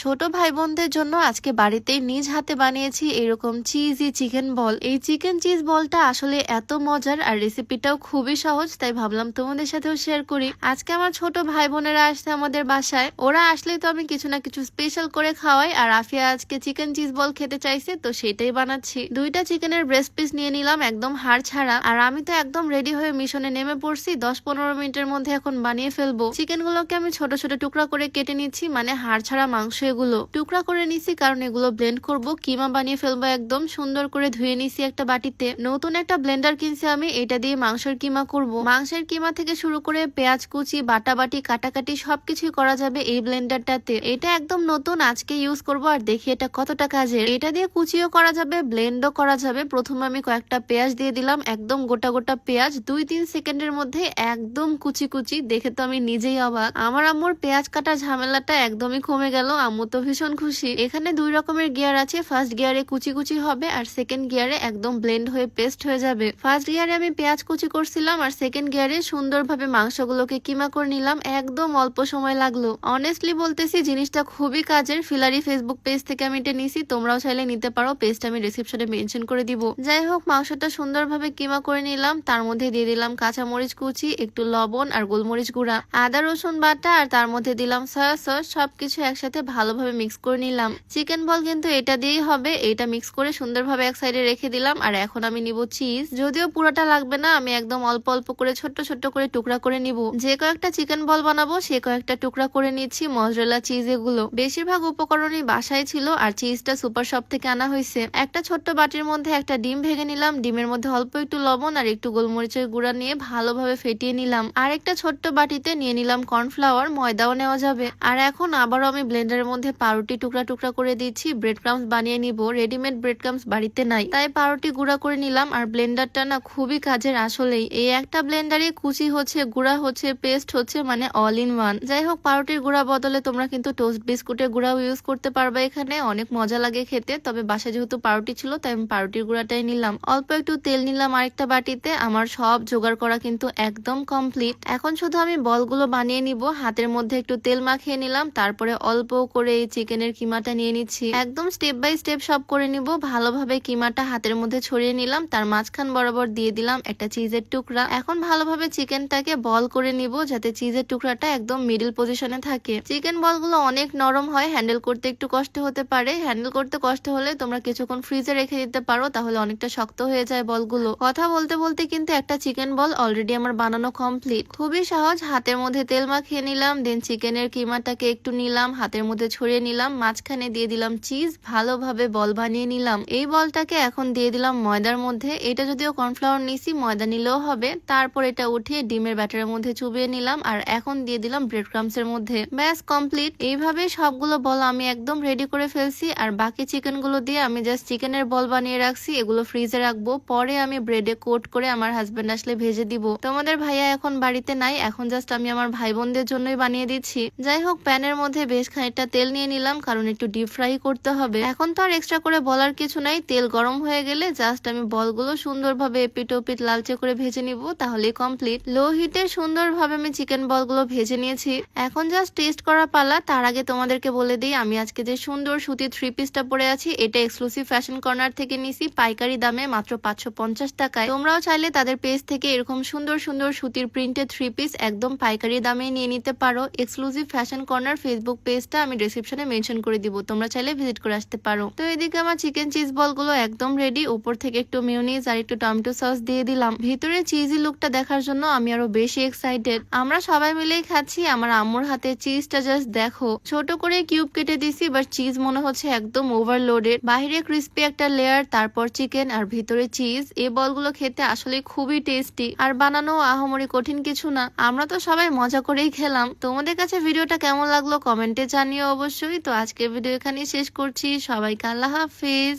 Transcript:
ছোট ভাই বোনদের জন্য আজকে বাড়িতেই নিজ হাতে বানিয়েছি এরকম চিজি চিকেন বল এই চিকেন চিজ বলটা আসলে এত মজার আর রেসিপিটাও খুবই সহজ, তাই ভাবলাম তোমাদের সাথেও শেয়ার করি। আজকে আমার ছোট ভাই বোনেরা আসছে আমাদের বাসায়। ওরা আসলেই তো আমি কিছু না কিছু স্পেশাল করে খাওয়াই, আর আফিয়া আজকে চিকেন চিজ বল খেতে চাইছে, তো সেটাই বানাচ্ছি। দুইটা চিকেনের ব্রেস্ট পিস নিয়ে নিলাম, একদম হাড় ছাড়া। আর আমি তো একদম রেডি হয়ে মিশনে নেমে পড়ছি দশ পনেরো মিনিটের মধ্যে এখন বানিয়ে ফেলব। চিকেন গুলোকে আমি ছোট ছোট টুকরা করে কেটে নিচ্ছি মানে হাড় ছাড়া মাংস এগুলো টুকরা করে নিছি কারণ এগুলো ব্লেন্ড করব। কিমা বানিয়ে ফেলব একদম। সুন্দর করে ধুয়ে নিছি একটা বাটিতে। নতুন একটা ব্লেন্ডার কিনছি আমি। এটা দিয়ে মাংসের কিমা করব। মাংসের কিমা থেকে শুরু করে পেঁয়াজ কুচি, বাটাবাটি, কাটাকাটি সবকিছুই করা যাবে এই ব্লেন্ডারটাতে এটা একদম নতুন। আজকে ইউজ করব আর দেখি এটা কতটা কাজের। এটা দিয়ে কুচিও করা যাবে ব্লেন্ডও করা যাবে। প্রথমে আমি কয়েকটা পেঁয়াজ দিয়ে দিলাম। একদম গোটা গোটা পেঁয়াজ। দুই তিন সেকেন্ডের মধ্যে একদম কুচি কুচি। দেখে তো আমি নিজেই অবাক। আমার আম্মুর পেঁয়াজ কাটা ঝামেলাটা একদমই কমে গেল। আম্মু তো ভীষণ খুশি। এখানে দুই রকমের গিয়ার আছে। ফার্স্ট গিয়ারে কুচি কুচি হবে আর সেকেন্ড গিয়ারে একদম ব্লেন্ড হয়ে পেস্ট হয়ে যাবে। ফার্স্ট গিয়ারে আমি পেঁয়াজ কুচি করছিলাম আর সেকেন্ড গিয়ারে সুন্দরভাবে মাংসগুলোকে কিমা করে নিলাম। একদম অল্প সময় লাগল। অনেস্টলি বলতেছি, জিনিসটা খুবই কাজের। ফিলারি ফেসবুক পেজ থেকে আমি এটা নিছি। তোমরাও চাইলে নিতে পারো। পেজটা আমি রিসিপশনে মেনশন করে দিব। যাই হোক, মাংসটা সুন্দরভাবে কিমা করে নিলাম। তার মধ্যে দিয়ে দিলাম কাঁচা মরিচ কুচি, একটু লবণ আর গোলমরিচ গুঁড়া। আদা রসুন বাটা আর তার মধ্যে দিলাম সয়া সস সবকিছু একসাথে ভালোভাবে মিক্স করে নিলাম। চিকেন বল কিন্তু এটা দিয়েই হবে। এটা মিক্স করে সুন্দরভাবে এক সাইডে রেখে দিলাম। আর এখন আমি নিব চিজ যদিও পুরোটা লাগবে না, আমি একদম অল্প অল্প করে, ছোট্ট ছোট্ট করে টুকরা করে নিব। যে কয়েকটা চিকেন বল বানাবো, সে কয়েকটা টুকরা করে নিচ্ছি মজরেলা চিজ এগুলো। বেশিরভাগ উপকরণই বাসায় ছিল, আর চিজটা সুপার শপ থেকে আনা হয়েছে। একটা ছোট্ট বাটির মধ্যে একটা ডিম ভেঙে নিলাম। ডিমের মধ্যে অল্প একটু লবণ আর একটু গোলমরিচের গুঁড়া নিয়ে ভালোভাবে ফেটিয়ে নিলাম। আর একটা ছোট্ট বাটিতে নিয়ে নিলাম কর্নফ্লাওয়ার ময়দাও নেওয়া যাবে। আর এখন আবারও আমি ব্লেন্ডারের মধ্যে পাউরুটি টুকরা টুকরা করে দিচ্ছি ব্রেড ক্রামস বানিয়ে নিব। রেডিমেড ব্রেড ক্রামস বাড়িতে নাই। তাই পাউরুটি গুঁড়া করে নিলাম, আর ব্লেন্ডারটা না খুবই কাজের আসলেই। এই একটা ব্লেন্ডারে কুচি হচ্ছে, গুঁড়া হচ্ছে পেস্ট হচ্ছে মানে অল ইন ওয়ান যাই হোক, পাউরুটির গুঁড়া বদলে তোমরা কিন্তু টোস্ট বিস্কুটের গুঁড়াও ইউজ করতে পারবে এখানে। অনেক মজা লাগে খেতে, তবে বাসায় যেহেতু পাউরুটি ছিল, তাই আমি পাউরুটির গুঁড়াটাই নিলাম। অল্প একটু তেল নিলাম আরেকটা বাটিতে, আমার সব জোগাড় করা কিন্তু একদম কমপ্লিট এখন শুধু আমি বলগুলো বানিয়ে নিব, হাতের মধ্যে একটু তেল মাখিয়ে নিলাম, তারপরে অল্প করে এই চিকেনের কিমাটা নিয়ে নিচ্ছি। একদম স্টেপ বাই স্টেপ সব করে নিব। ভালোভাবে কিমাটা হাতের মধ্যে ছড়িয়ে নিলাম। তার মাঝখান বরাবর দিয়ে দিলাম একটা চিজের টুকরা। এখন ভালোভাবে চিকেনটাকে বল করে নিব যাতে চিজের টুকরাটা একদম মিডিল পজিশনে থাকে। চিকেন বলগুলো অনেক নরম হয় হ্যান্ডেল করতে একটু কষ্ট হতে পারে। হ্যান্ডেল করতে কষ্ট হলে তোমরা কিছুক্ষণ ফ্রিজে রেখে দিতে পারো, তাহলে অনেকটা শক্ত হয়ে যায় বলগুলো। কথা বলতে বলতে কিন্তু একটা চিকেন বল অলরেডি আমার বানানো কমপ্লিট খুবই সহজ, হাতের মধ্যে তেল মাখিয়ে নিলাম দেন চিকেনের কিমাটাকে একটু নিলাম, হাতের মধ্যে ছড়িয়ে নিলাম, মাঝখানে দিয়ে দিলাম চিজ ভালোভাবে বল বানিয়ে নিলাম। এই বলটাকে এখন দিয়ে দিলাম ময়দার মধ্যে। এটা যদিও কর্নফ্লাওয়ার নিছি, ময়দা নিলেও হবে। তারপর এটা উঠিয়ে ডিমের ব্যাটারের মধ্যে চুবিয়ে নিলাম আর এখন দিয়ে দিলাম ব্রেড ক্রামস এর মধ্যে। ব্যাস কমপ্লিট এইভাবে সবগুলো বল আমি একদম রেডি করে ফেলছি আর বাকি চিকেনগুলো দিয়ে আমি জাস্ট চিকেনের বল বানিয়ে রাখছি, এগুলো ফ্রিজে রাখব। পরে আমি ব্রেডে কোট করে আমার হাজবেন্ড আসলে ভেজে দিব। তোমাদের ভাইয়া এখন বাড়িতে নাই, এখন জাস্ট আমি আমার ভাই বোনদের জন্যই বানিয়ে দিচ্ছি। যাই হোক, প্যানের মধ্যে বেশ খানিকটা তেল নিয়ে নিলাম, কারণ একটু ডিপ ফ্রাই করতে হবে। এখন তো আর এক্সট্রা করে বলার কিছু নাই, তেল গরম হয়ে গেলে জাস্ট আমি বলগুলো সুন্দরভাবে এপিট ওপিট লালচে করে ভেজে নিব, তাহলে কমপ্লিট লো হিটে সুন্দরভাবে আমি চিকেন বলগুলো ভেজে নিয়েছি। এখন জাস্ট টেস্ট করা পালা, তার আগে তোমাদেরকে বলে দিই, আমি আজকে যে সুন্দর সুতির থ্রি পিসটা পরে আছি, এটা এক্সক্লুসিভ ফ্যাশন কর্নার থেকে নিছি, পাইকারি দামে মাত্র পাঁচশো পঞ্চাশ টাকায়। তোমরাও চাইলে তাদের পেজ থেকে এরকম সুন্দর সুন্দর সুতির প্রিন্টেড থ্রি পিস একদম পাইকারি দামে নিয়ে নিতে পারো। এক্সক্লুসিভ ফ্যাশন কর্নার ফেসবুক পেজটা আমি ডিসক্রিপশনে মেনশন করে দিব, তোমরা চাইলে ভিজিট করে আসতে পারো। তো এদিকে আমার চিকেন চিজ বলগুলো একদম রেডি উপর থেকে একটু মিউনিজ আর একটু টমেটো সস দিয়ে দিলাম। ভিতরে চিজি লুকটা দেখার জন্য আমি আরও বেশি এক্সাইটেড আমরা সবাই মিলেই খাচ্ছি, আমার আম্মুর হাতে চিজটা জাস্ট দেখো। ছোট করে কিউব কেটে দিছি বাট চিজ মনে হচ্ছে একদম ওভারলোডেড বাইরে ক্রিস্পি একটা লেয়ার তারপর চিকেন আর ভিতরে চিজ এই বলগুলো খেতে আসলে খুবই টেস্টি আর বানানো আহামরি কঠিন কিছু না। আমরা তো সবাই মজা করেই খেলাম। তোমাদের কাছে ভিডিওটা কেমন লাগল কমেন্টে জানিও। অবশ্যই। তো আজকের ভিডিও এখানেই শেষ করছি। সবাইকে আল্লাহ হাফিজ।